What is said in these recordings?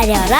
아려라.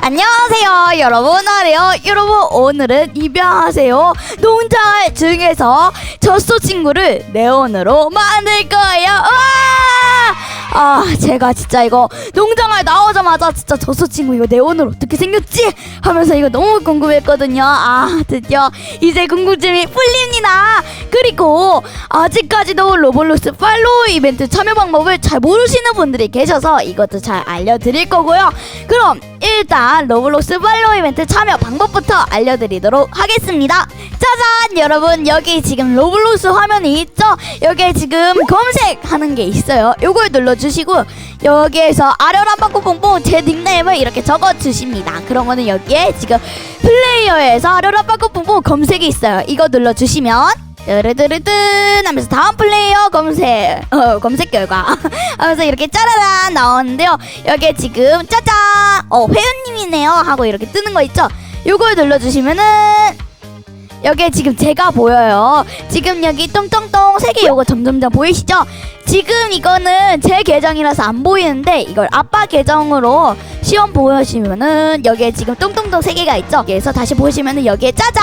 안녕하세요 여러분. 아래요 여러분. 오늘은 입양하세요. 농장 중에서 젖소 친구를 네온으로 만들 거예요. 와! 아 제가 진짜 이거 농장을 나오자마자 진짜 젖소 친구 이거 네온으로 어떻게 생겼지? 하면서 이거 너무 궁금했거든요. 아 드디어 이제 궁금증이 풀립니다. 그리고 아직까지도 로블록스 팔로우 이벤트 참여 방법을 잘 모르시는 분들이 계셔서 이것도 잘 알려드릴 거고요. 그럼 일단 로블록스 팔로우 이벤트 참여 방법부터 알려드리도록 하겠습니다. 짜잔! 여러분 여기 지금 로블록스 화면이 있죠? 여기에 지금 검색하는 게 있어요. 요걸 눌러주시고 여기에서 아려란 바꾸 뽕뽕 제 닉네임을 이렇게 적어주십니다. 그러면은 여기에 지금 플레이어에서 아려란 바꾸 뽕뽕 검색이 있어요. 이거 눌러주시면 뜨르르르뜬 하면서 다음 플레이어 검색 어 검색 결과 하면서 이렇게 짜라란 나오는데요 여기에 지금 짜잔 어 회원님이네요 하고 이렇게 뜨는 거 있죠 요걸 눌러주시면은 여기에 지금 제가 보여요. 지금 여기 똥똥똥 세 개 요거 점점점 보이시죠? 지금 이거는 제 계정이라서 안 보이는데 이걸 아빠 계정으로 시험 보시면은 여기에 지금 똥똥똥 세 개가 있죠? 여기에서 다시 보시면은 여기에 짜잔!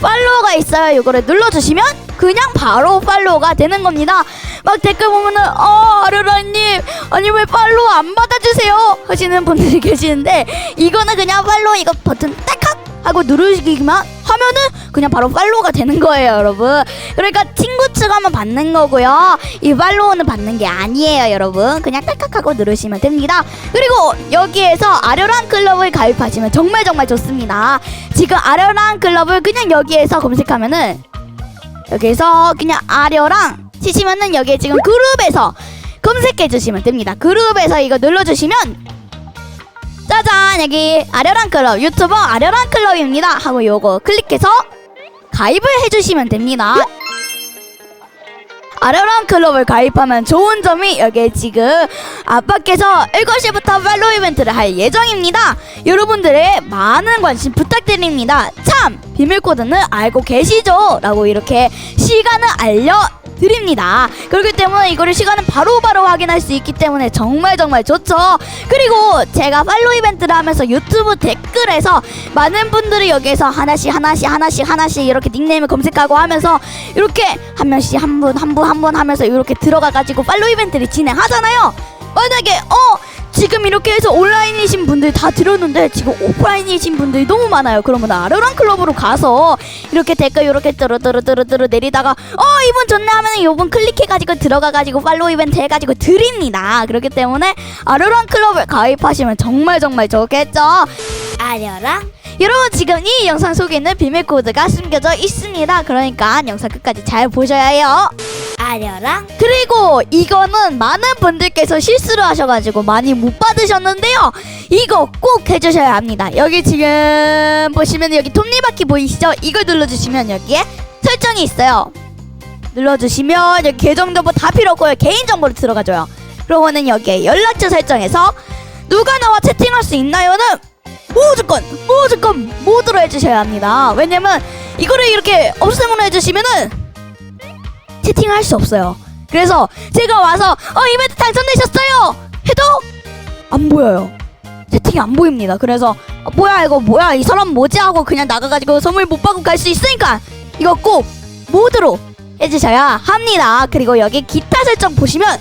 팔로우가 있어요. 이거를 눌러주시면 그냥 바로 팔로우가 되는 겁니다. 막 댓글 보면은 어 아르라님 아니 왜 팔로우 안 받아주세요? 하시는 분들이 계시는데 이거는 그냥 팔로우 이거 버튼 딱딱 하고 누르시기만 하면은 그냥 바로 팔로우가 되는 거예요 여러분. 그러니까 친구 추가만 받는 거고요. 이 팔로우는 받는 게 아니에요 여러분. 그냥 딱딱 하고 누르시면 됩니다. 그리고 여기에서 아련한 클럽을 가입하시면 정말 정말 좋습니다. 지금 아련한 클럽을 그냥 여기에서 검색하면은 여기에서 그냥 아려랑 치시면은 여기에 지금 그룹에서 검색해 주시면 됩니다. 그룹에서 이거 눌러 주시면 짜잔 여기 아려랑 클럽 유튜버 아려랑 클럽입니다 하고 요거 클릭해서 가입을 해주시면 됩니다. 아려랑 클럽을 가입하면 좋은 점이 여기에 지금 아빠께서 7시부터 팔로우 이벤트를 할 예정입니다. 여러분들의 많은 관심 부탁드립니다. 참! 비밀 코드는 알고 계시죠? 라고 이렇게 시간을 알려 드립니다. 그렇기 때문에 이거를 시간은 바로 바로 확인할 수 있기 때문에 정말 정말 좋죠. 그리고 제가 팔로우 이벤트를 하면서 유튜브 댓글에서 많은 분들이 여기에서 하나씩 하나씩 하나씩 하나씩 이렇게 닉네임을 검색하고 하면서 이렇게 한 명씩 한 분 한 분 한 분 하면서 이렇게 들어가 가지고 팔로우 이벤트를 진행하잖아요. 만약에 어 지금 이렇게 해서 온라인이신 분들 다 들었는데 지금 오프라인이신 분들이 너무 많아요. 그러면 아르랑 클럽으로 가서 이렇게 댓글 이렇게 뚜루뚜루뚜루뚜루 내리다가 어 이분 좋네 하면 이분 클릭해가지고 들어가가지고 팔로우 이벤트 해가지고 드립니다. 그렇기 때문에 아르랑 클럽을 가입하시면 정말 정말 좋겠죠. 아려라 여러분 지금 이 영상 속에는 비밀 코드가 숨겨져 있습니다. 그러니까 영상 끝까지 잘 보셔야 해요. 아려라 그리고 이거는 많은 분들께서 실수를 하셔가지고 많이 못 받으셨는데요. 이거 꼭 해주셔야 합니다. 여기 지금 보시면 여기 톱니바퀴 보이시죠? 이걸 눌러주시면 여기에 설정이 있어요. 눌러주시면 여기 계정 정보 다 필요 없고요. 개인 정보로 들어가줘요. 그러면은 여기에 연락처 설정에서 누가 나와 채팅할 수 있나요는 무조건 무조건 모드로 해주셔야 합니다. 왜냐면 이거를 이렇게 없음으로 해주시면은 채팅할 수 없어요. 그래서 제가 와서 어 이벤트 당첨되셨어요 해도 안 보여요. 채팅이 안 보입니다. 그래서 어, 뭐야 이거 뭐야 이 사람 뭐지 하고 그냥 나가가지고 선물 못 받고 갈 수 있으니까 이거 꼭 모드로 해주셔야 합니다. 그리고 여기 기타 설정 보시면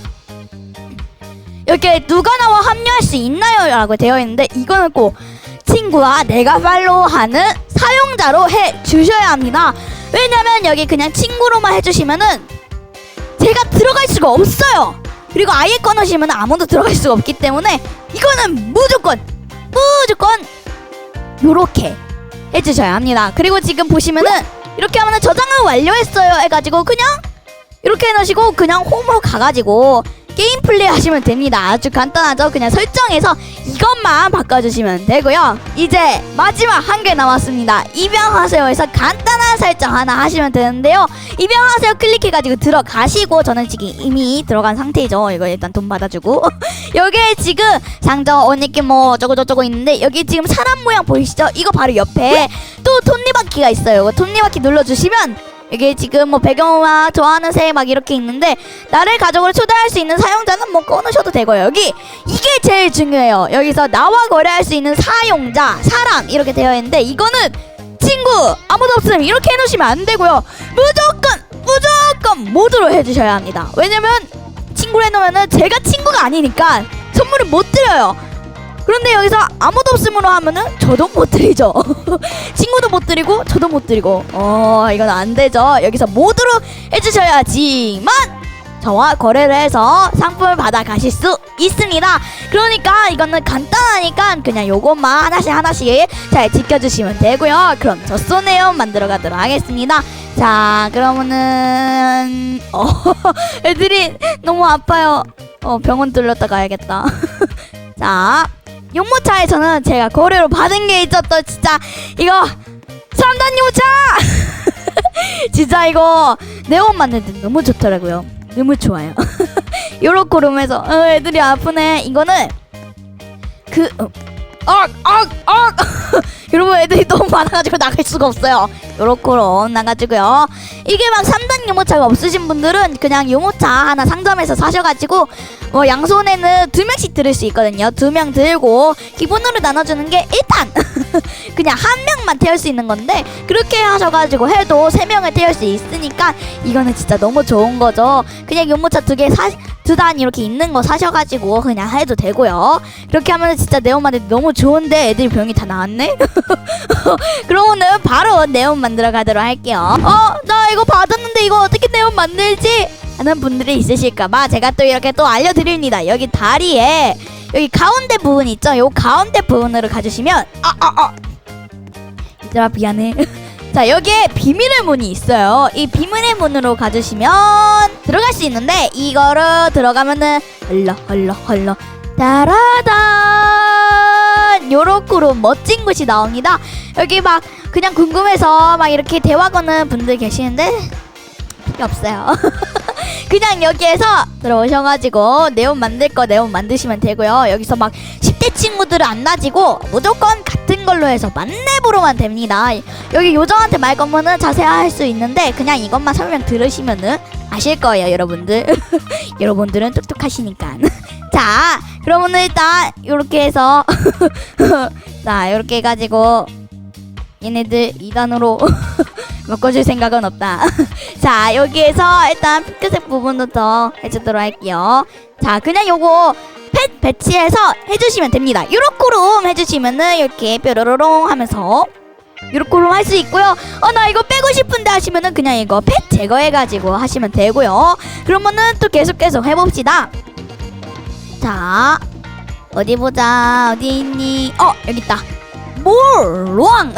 이렇게 누가 나와 합류할 수 있나요? 라고 되어 있는데 이거는 꼭 친구와 내가 팔로우하는 사용자로 해 주셔야 합니다. 왜냐면 여기 그냥 친구로만 해주시면은 제가 들어갈 수가 없어요. 그리고 아예 꺼놓으시면 아무도 들어갈 수가 없기 때문에 이거는 무조건 무조건 요렇게 해주셔야 합니다. 그리고 지금 보시면은 이렇게 하면은 저장을 완료했어요 해가지고 그냥 이렇게 해놓으시고 그냥 홈으로 가가지고 게임 플레이 하시면 됩니다. 아주 간단하죠. 그냥 설정해서 이것만 바꿔주시면 되고요. 이제 마지막 한 개 남았습니다. 입양하세요에서 간단한 설정 하나 하시면 되는데요. 입양하세요 클릭해가지고 들어가시고 저는 지금 이미 들어간 상태죠. 이거 일단 돈 받아주고 여기에 지금 상점 언니께 뭐 저거 저거 있는데 여기 지금 사람 모양 보이시죠? 이거 바로 옆에 또 톱니바퀴가 있어요. 톱니바퀴 눌러주시면 이게 지금 뭐 배경음악 좋아하는 새 막 이렇게 있는데 나를 가족으로 초대할 수 있는 사용자는 뭐 꺼놓으셔도 되고요. 여기 이게 제일 중요해요. 여기서 나와 거래할 수 있는 사용자, 사람 이렇게 되어 있는데 이거는 친구 아무도 없음 이렇게 해놓으시면 안 되고요. 무조건 무조건 모두로 해주셔야 합니다. 왜냐면 친구로 해놓으면은 제가 친구가 아니니까 선물을 못 드려요. 그런데 여기서 아무도 없음으로 하면은 저도 못 드리죠. 친구도 못 드리고 저도 못 드리고 어 이건 안 되죠. 여기서 모두로 해주셔야지만 저와 거래를 해서 상품을 받아 가실 수 있습니다. 그러니까 이거는 간단하니까 그냥 요것만 하나씩 하나씩 잘 지켜주시면 되고요. 그럼 저 쏘네요 만들어 가도록 하겠습니다. 자 그러면은 어 애들이 너무 아파요. 어 병원 들렀다 가야겠다. 자 용모차에서는 제가 거래로 받은 게또 진짜. 이거 3단 용모차! 진짜 이거 네온 때 너무 좋더라고요. 너무 좋아요. 요렇게 룸에서 어, 애들이 아프네. 이거는 그 어, 억 억 억 여러분 애들이 너무 많아가지고 나갈 수가 없어요. 요렇게로 나가지고요. 이게 막 3단 유모차가 없으신 분들은 그냥 유모차 하나 상점에서 사셔가지고 뭐 양손에는 두 명씩 들을 수 있거든요. 두 명 들고 기본으로 나눠주는 게 일단 그냥 한 명만 태울 수 있는 건데 그렇게 하셔가지고 해도 세 명을 태울 수 있으니까 이거는 진짜 너무 좋은 거죠. 그냥 유모차 두 개 사 두단 이렇게 있는 거 사셔가지고 그냥 해도 되고요. 그렇게 하면 진짜 네온 만들 너무 좋은데 애들이 병이 다 나왔네 그러면은 바로 네온 만들어 가도록 할게요. 어, 나 이거 받았는데 이거 어떻게 네온 만들지? 하는 분들이 있으실까봐 제가 또 이렇게 또 알려드립니다. 여기 다리에 여기 가운데 부분 있죠? 요 가운데 부분으로 가주시면 아, 아, 아. 얘들아 미안해. 자 여기에 비밀의 문이 있어요. 이 비밀의 문으로 가주시면 들어갈 수 있는데 이거를 들어가면은 헐러 헐러 헐러 따라단 요렇게로 멋진 곳이 나옵니다. 여기 막 그냥 궁금해서 막 이렇게 대화 거는 분들 계시는데 없어요. 그냥 여기에서 들어오셔가지고 네온 만들 거 네온 만드시면 되고요. 여기서 막 10대 친구들을 안 놔지고 무조건 같은 걸로 해서 만렙으로만 됩니다. 여기 요정한테 말 거면은 자세할 수 있는데 그냥 이것만 설명 들으시면은 아실 거예요, 여러분들. 여러분들은 똑똑하시니까. 자, 그러면은 일단 이렇게 해서 자, 이렇게 해가지고 얘네들 2단으로 바꿔줄 생각은 없다. 자, 여기에서 일단 핑크색 부분부터 해주도록 할게요. 자, 그냥 요거 펫 배치해서 해주시면 됩니다. 요렇게로 해주시면은 이렇게 뾰로로롱 하면서 요렇게로 할수 있고요. 어, 나 이거 빼고 싶은데 하시면은 그냥 이거 펫 제거해가지고 하시면 되고요. 그러면은 또 계속 계속 해봅시다. 자, 어디 보자. 어디 있니? 어, 여기 있다. 몰왕!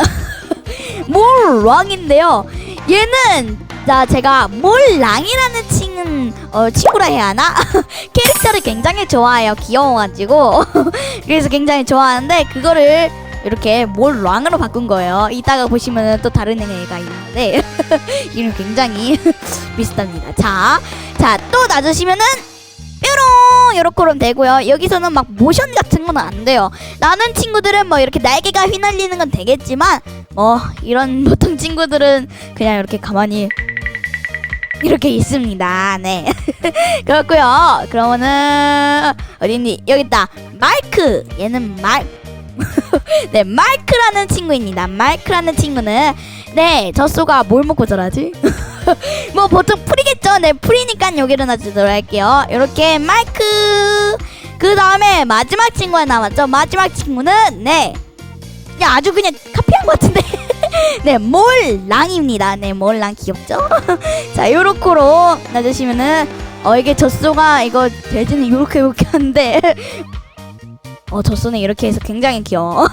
몰왕인데요. 얘는 자 제가 몰랑이라는 친 어, 친구라 해야 하나 캐릭터를 굉장히 좋아해요 귀여워가지고 그래서 굉장히 좋아하는데 그거를 이렇게 몰랑으로 바꾼 거예요 이따가 보시면 또 다른 애가 있는데 이름 굉장히 비슷합니다 자자 또 놔주시면은 뾰롱 요렇게로 되고요 여기서는 막 모션 같은 건 안 돼요 나는 친구들은 뭐 이렇게 날개가 휘날리는 건 되겠지만 뭐 이런 보통 친구들은 그냥 이렇게 가만히 이렇게 있습니다. 네. 그렇고요. 그러면은 어딨니? 여기 있다. 마이크. 얘는 말. 네, 마이크라는 친구입니다. 마이크라는 친구는 네, 젖소가 뭘 먹고 자라지? 뭐 보통 풀이겠죠. 네, 풀이니까 여기를 놔주도록 할게요. 이렇게 마이크. 그 다음에 마지막 친구가 남았죠. 마지막 친구는 네. 야, 아주 그냥 카피한 것 같은데. 네, 몰랑입니다. 네, 몰랑 귀엽죠? 자, 요렇게로 놔주시면은 어 이게 젖소가 이거 돼지는 요렇게 요렇게 하는데 어 젖소는 이렇게 해서 굉장히 귀여워.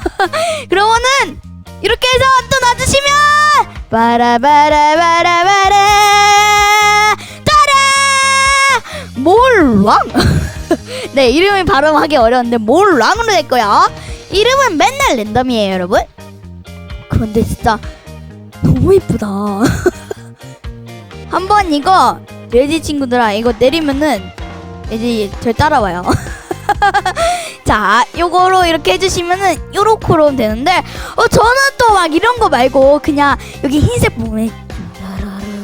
그러면은 이렇게 해서 또 놔주시면 바라바라바라바라 따라 몰랑 네 이름이 발음하기 어려운데 몰랑으로 될 거야. 이름은 맨날 랜덤이에요, 여러분. 그런데 진짜 너무 이쁘다. 한번 이거 레지 친구들아 이거 내리면은 애들이 절 따라와요. 자, 요거로 이렇게 해주시면은 요렇게로 되는데 어 저는 또 막 이런 거 말고 그냥 여기 흰색 부분에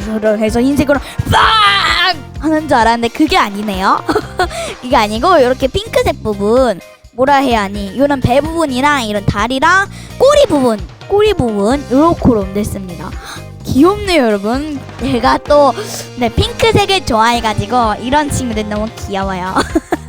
뚜루루루 해서 흰색으로 빡 하는 줄 알았는데 그게 아니네요. 이게 아니고 이렇게 핑크색 부분 뭐라 해야 하니 이런 배 부분이랑 이런 다리랑 꼬리 부분 꼬리 부분 요렇게로 됐습니다. 귀엽네요 여러분. 제가 또 네, 핑크색을 좋아해가지고 이런 친구들 너무 귀여워요.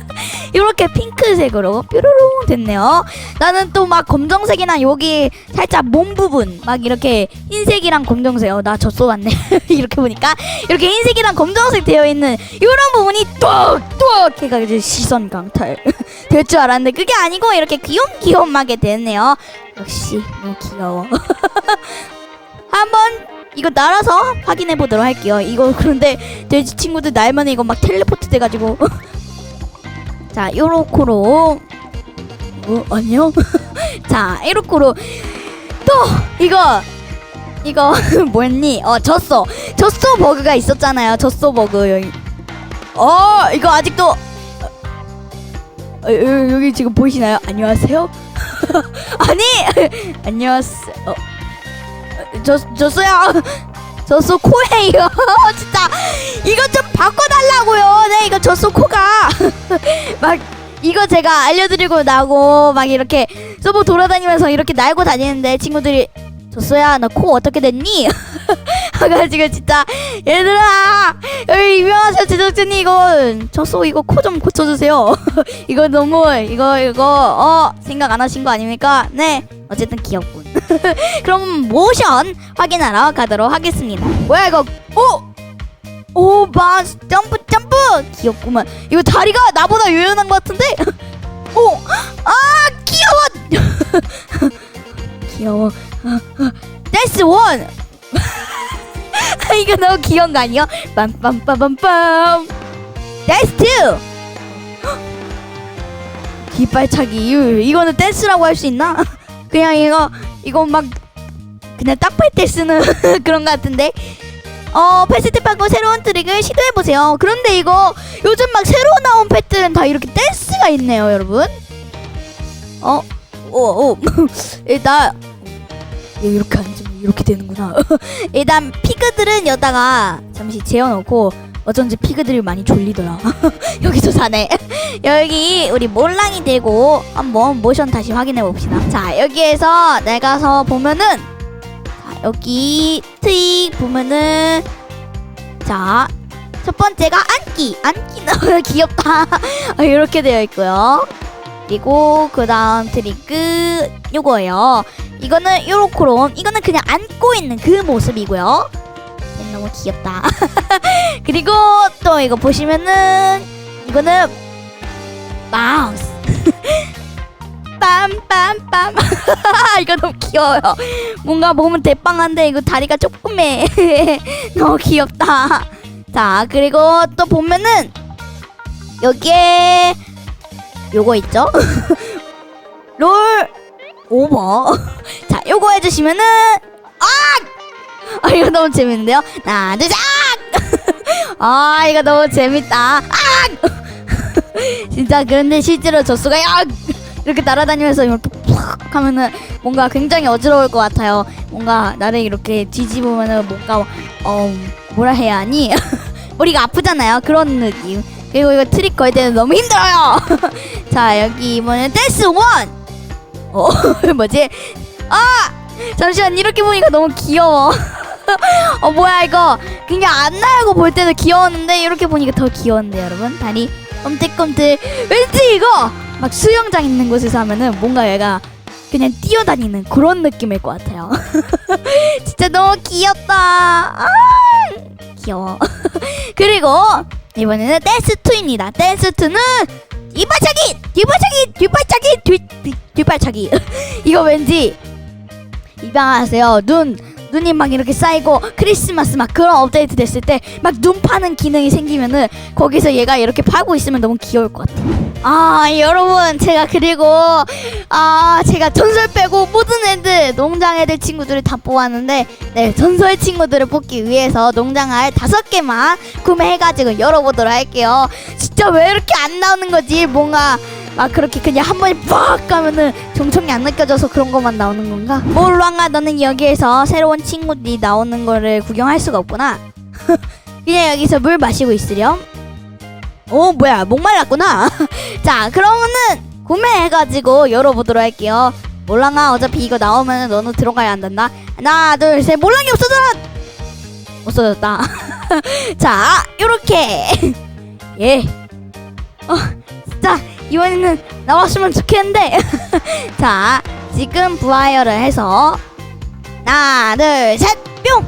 이렇게 핑크색으로 뾰로롱 됐네요. 나는 또 막 검정색이나 여기 살짝 몸 부분 막 이렇게 흰색이랑 검정색 어, 나 젖소 왔네 이렇게 보니까 이렇게 흰색이랑 검정색 되어 있는 이런 부분이 뚝뚝 해가지고 시선 강탈 될 줄 알았는데 그게 아니고 이렇게 귀염귀염하게 됐네요. 역시 너무 귀여워. 한번 이거 날아서 확인해 보도록 할게요. 이거 그런데 돼지 친구들 날면 이거 막 텔레포트 돼가지고 자 요로코로. 어 안녕 자 이로코로. 또 이거 이거 뭐였니? 어 젖소 젖소 버그가 있었잖아요 젖소 버그. 여기. 어 이거 아직도 어, 어, 여- 여기 지금 보이시나요? 안녕하세요? 아니! 안녕하세요. 어, 저 젖소야 젖소 코예요. 진짜 이거 좀 바꿔달라고요. 네 이거 젖소 코가. 막 이거 제가 알려드리고 나고 막 이렇게 서버 돌아다니면서 이렇게 날고 다니는데 친구들이 젖소야 너 코 어떻게 됐니? 하가지고 진짜 얘들아 여기 유명하세요 제작진이. 이거 젖소 이거 코 좀 고쳐주세요. 이거 너무 이거 이거 어 생각 안 하신 거 아닙니까? 네 어쨌든 귀엽군 그럼 모션 확인하러 가도록 하겠습니다 뭐야 이거 오! 오, 마 점프 점프 귀엽구만. 이거 다리가 나보다 유연한 것 같은데? 오, 아 귀여워. 귀여워. 댄스 원. 이거 너무 귀여운 거 아니야? 빰빰빰빰빰. 댄스 투. 뒷발차기. 유, 이거는 댄스라고 할 수 있나? 그냥 이거 이거 막 그냥 딱팔 때 쓰는 그런 것 같은데. 어 패스트 받고 새로운 트릭을 시도해 보세요. 그런데 이거 요즘 막 새로 나온 펫들은 다 이렇게 댄스가 있네요, 여러분. 어, 오, 오, 일단 얘 이렇게 앉으면 이렇게 되는구나. 일단 피그들은 여다가 잠시 재워놓고 어쩐지 피그들이 많이 졸리더라. 여기서 사네. 여기 우리 몰랑이 되고 한번 모션 다시 확인해 봅시다. 자 여기에서 내가서 보면은 자, 여기 트릭 보면은 자 첫 번째가 앉기 앉기 너무 귀엽다 아, 이렇게 되어 있고요 그리고 그 다음 트릭 끝 요거예요 이거는 요로코롬 이거는 그냥 앉고 있는 그 모습이고요 네, 너무 귀엽다. 그리고 또 이거 보시면은 이거는 마우스. 빰빰빰. 이거 너무 귀여워요. 뭔가 몸은 대빵한데 이거 다리가 조그매. 너무 귀엽다. 자 그리고 또 보면은 여기에 요거 있죠? 롤 오버. 자 요거 해주시면은 아! 아 이거 너무 재밌는데요 하나 둘 셋 아 이거 너무 재밌다 아! 진짜 그런데 실제로 젖소가 야! 이렇게 날아다니면서 이렇게 푹 하면은 뭔가 굉장히 어지러울 것 같아요. 뭔가 나를 이렇게 뒤집으면은 뭔가 어 뭐라 해야 하니 머리가 아프잖아요. 그런 느낌. 그리고 이거 트릭 걸 때는 너무 힘들어요. 자 여기 이번엔 댄스 원. 어 뭐지? 아 잠시만 이렇게 보니까 너무 귀여워. 어 뭐야 이거 그냥 안 나고 볼 때도 귀여웠는데 이렇게 보니까 더 귀여운데 여러분 다리 꼼틀꼼틀 왠지 이거 막 수영장 있는 곳에서 하면은 뭔가 얘가 그냥 뛰어다니는 그런 느낌일 것 같아요. 진짜 너무 귀엽다. 아, 귀여워. 그리고 이번에는 댄스 2입니다. 댄스 2는 뒷발차기, 뒷발차기, 뒷발차기, 뒷발차기. 이거 왠지 입양하세요. 눈 눈이 막 이렇게 쌓이고 크리스마스 막 그런 업데이트 됐을 때 막 눈 파는 기능이 생기면은 거기서 얘가 이렇게 파고 있으면 너무 귀여울 것 같아. 아 여러분 제가 그리고 아 제가 전설 빼고 모든 애들 농장 애들 친구들을 다 뽑았는데 네 전설 친구들을 뽑기 위해서 농장알 다섯 개만 구매해가지고 열어보도록 할게요. 진짜 왜 이렇게 안 나오는 거지? 뭔가 막 그렇게 그냥 한 번에 빡 가면은 정청이 안 느껴져서 그런 것만 나오는 건가? 몰랑아 너는 여기에서 새로운 친구들이 나오는 거를 구경할 수가 없구나. 그냥 여기서 물 마시고 있으렴. 오 뭐야 목말랐구나. 자 그러면은 구매해가지고 열어보도록 할게요. 몰랑아 어차피 이거 나오면 너는 들어가야 한단다. 하나 둘 셋 몰랑이 없어져라. 없어졌다. 자 요렇게 예. 어 이번에는 나왔으면 좋겠는데. 자 지금 부하열을 해서 하나 둘셋 뿅.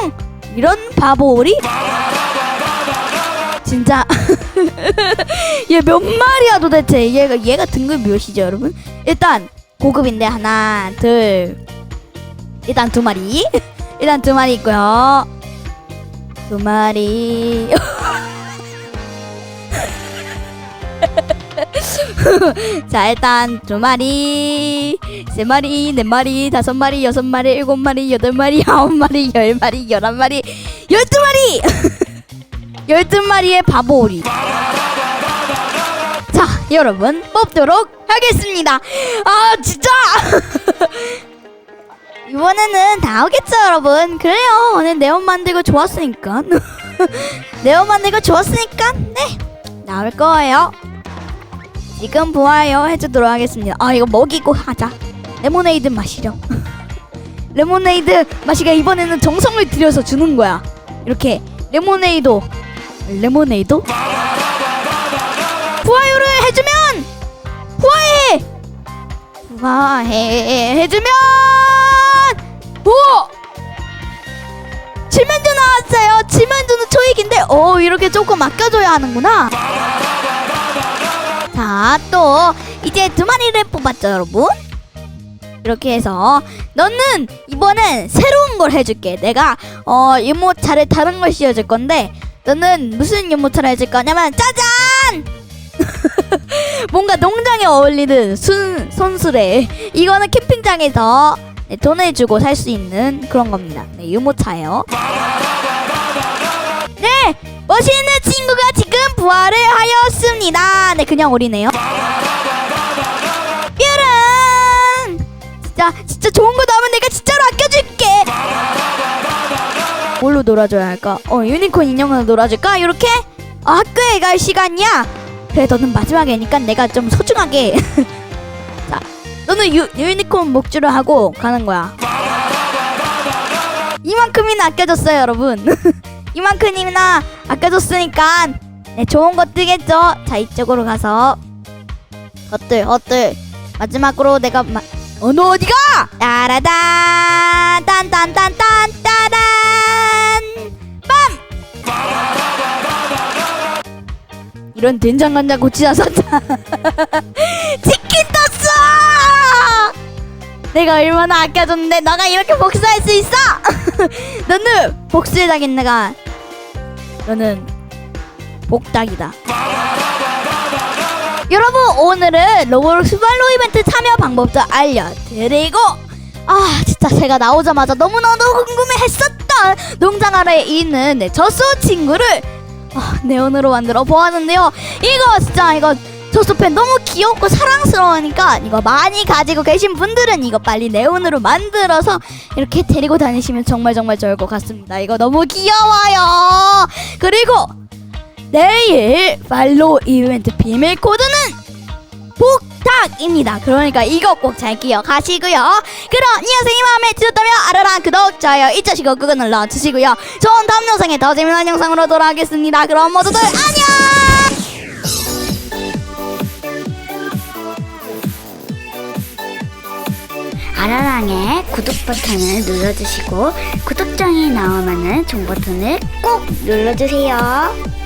뾰롱! 이런 바보리 진짜. 얘 몇 마리야 도대체? 얘가 얘가 등급 몇이죠 여러분? 일단 고급인데 하나 둘. 일단 두 마리. 일단 두 마리 있고요. 두 마리 자 일단 두 마리. 세 마리 네 마리 다섯 마리 여섯 마리 일곱 마리 여덟 마리 아홉 마리 열 마리 열한 마리 열두 마리! 열두 마리의 바보 오리. 자 여러분 뽑도록 하겠습니다. 아 진짜! 이번에는 나오겠죠 여러분? 그래요. 오늘 네온 만들고 좋았으니까. 네온 만들고 좋았으니까 네 나올 거예요 지금 보아요 해주도록 하겠습니다. 아 이거 먹이고 하자. 레모네이드 마시렴. 레모네이드 마시가 이번에는 정성을 들여서 주는 거야. 이렇게 레모네이도 레모네이도 부하요를 해주면 부하해 부하해 해주면 오 칠면조 나왔어요. 칠면조는 초익인데 오 이렇게 조금 아껴줘야 하는구나. 자, 또 이제 두 마리를 뽑았죠, 여러분. 이렇게 해서 너는 이번엔 새로운 걸 해줄게. 내가 어 유모차를 다른 걸 씌워줄 건데 너는 무슨 유모차를 해줄 거냐면 짜잔! 뭔가 농장에 어울리는 순 손수레. 이거는 캠핑장에서 네, 돈을 주고 살 수 있는 그런 겁니다. 네, 유모차예요. 네, 멋있는 친구가 부활을 하였습니다. 네, 그냥 오리네요. 뾰란! 진짜, 진짜 좋은 거 나오면 내가 진짜로 아껴줄게. 뭘로 놀아줘야 할까? 어, 유니콘 인형으로 놀아줄까? 이렇게? 아, 학교에 갈 시간이야. 그래, 너는 마지막이니까 내가 좀 소중하게. 자, 너는 유, 유니콘 목줄을 하고 가는 거야. 이만큼이나 아껴줬어요, 여러분. 이만큼이나 아껴줬으니까 네, 좋은 거 뜨겠죠? 자 이쪽으로 가서 헛들 헛들 마지막으로 내가 마... 어, 너 어디가? 따라단 딴딴딴딴 따단 빰! 이런 된장간장 고치자 샀다 치킨 떴어! 내가 얼마나 아껴줬는데 너가 이렇게 복수할 수 있어? 너는 복수의 당했네가 너는 복닭이다. 여러분 오늘은 로블록스 발로 이벤트 참여 방법도 알려드리고 아 진짜 제가 나오자마자 너무너무 궁금해했었던 농장 아래에 있는 네, 젖소 친구를 아, 네온으로 만들어 보았는데요. 이거 진짜 이거 젖소펜 너무 귀엽고 사랑스러우니까 이거 많이 가지고 계신 분들은 이거 빨리 네온으로 만들어서 이렇게 데리고 다니시면 정말 정말 좋을 것 같습니다. 이거 너무 귀여워요. 그리고 내일 팔로 이벤트 비밀 코드는 복탁입니다. 그러니까 이거 꼭 잘 기억하시고요. 그럼 이 영상이 마음에 드셨다면 알아라 구독, 좋아요 잊으시고 그거 눌러주시고요. 좋은 다음 영상에 더 재미난 영상으로 돌아오겠습니다. 그럼 모두들 안녕! 아라랑의 구독 버튼을 눌러주시고 구독장이 나오면은 종 버튼을 꼭 눌러주세요.